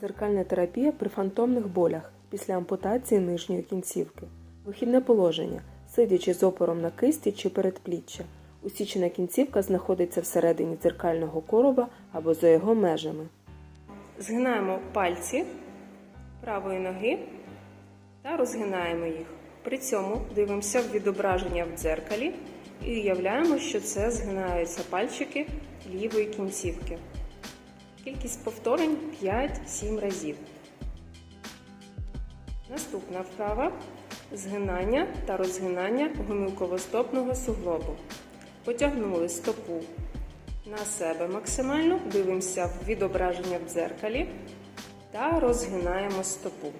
Дзеркальна терапія при фантомних болях після ампутації нижньої кінцівки. Вихідне положення. Сидячи з опором на кисті чи передпліччя. Усічена кінцівка знаходиться всередині дзеркального короба або за його межами. Згинаємо пальці правої ноги та розгинаємо їх. При цьому дивимося відображення в дзеркалі і уявляємо, що це згинаються пальчики лівої кінцівки. Кількість повторень 5-7 разів. Наступна вправа згинання та розгинання гомілковостопного суглобу. Потягнули стопу на себе максимально, дивимося в відображення в дзеркалі та розгинаємо стопу.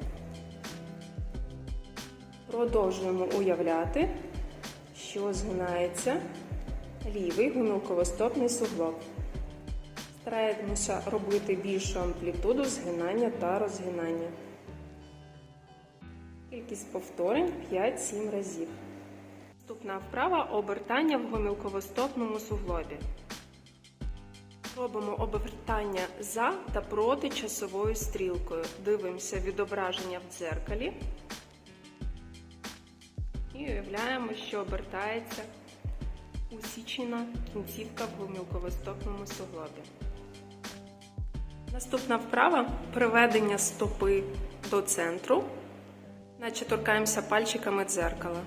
Продовжуємо уявляти, що згинається лівий гомілковостопний суглоб. Стараємося робити більшу амплітуду згинання та розгинання. Кількість повторень 5-7 разів. Наступна вправа обертання в гомілковостопному суглобі. Робимо обертання за та проти часовою стрілкою. Дивимося відображення в дзеркалі. І уявляємо, що обертається усічена кінцівка в гомілковостопному суглобі. Наступна вправа приведення стопи до центру, наче торкаємося пальчиками дзеркала.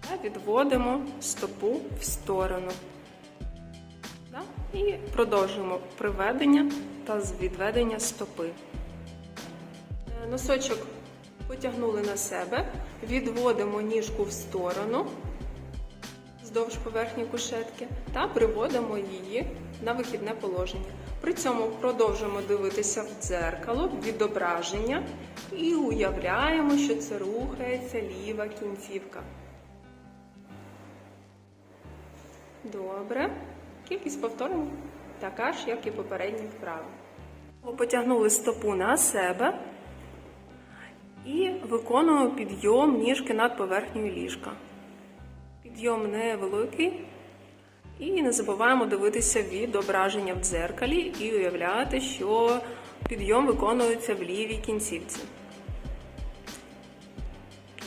Та відводимо стопу в сторону. І продовжуємо приведення та відведення стопи. Е, Носочок потягнули на себе, відводимо ніжку в сторону вздовж поверхні кушетки та приводимо її на вихідне положення. При цьому продовжуємо дивитися в дзеркало, відображення і уявляємо, що це рухається ліва кінцівка. Добре. Кількість повторень така ж, як і попередні вправи. Потягнули стопу на себе і виконуємо підйом ніжки над поверхнею ліжка. Підйом невеликий. І не забуваємо дивитися відображення в дзеркалі і уявляти, що підйом виконується в лівій кінцівці.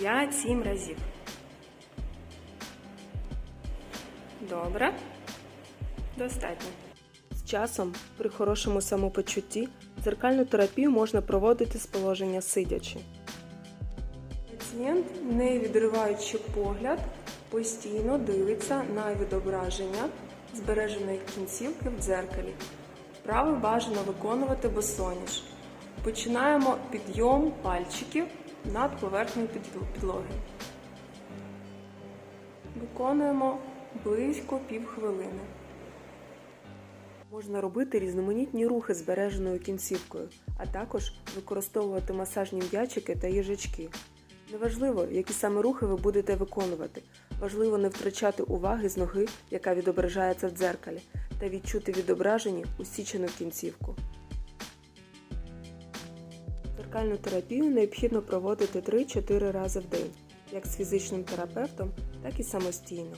5-7 разів. Добре. Достатньо. З часом, при хорошому самопочутті, дзеркальну терапію можна проводити з положення сидячи. Пацієнт, не відриваючи погляд, постійно дивиться на відображення збереженої кінцівки в дзеркалі. Вправи бажано виконувати босоніж. Починаємо підйом пальчиків над поверхнею підлоги. Виконуємо близько півхвилини. Можна робити різноманітні рухи збереженою кінцівкою, а також використовувати масажні м'ячики та їжачки. Неважливо, які саме рухи ви будете виконувати. Важливо не втрачати уваги з ноги, яка відображається в дзеркалі, та відчути відображені усічену кінцівку. Дзеркальну терапію необхідно проводити 3-4 рази в день, як з фізичним терапевтом, так і самостійно.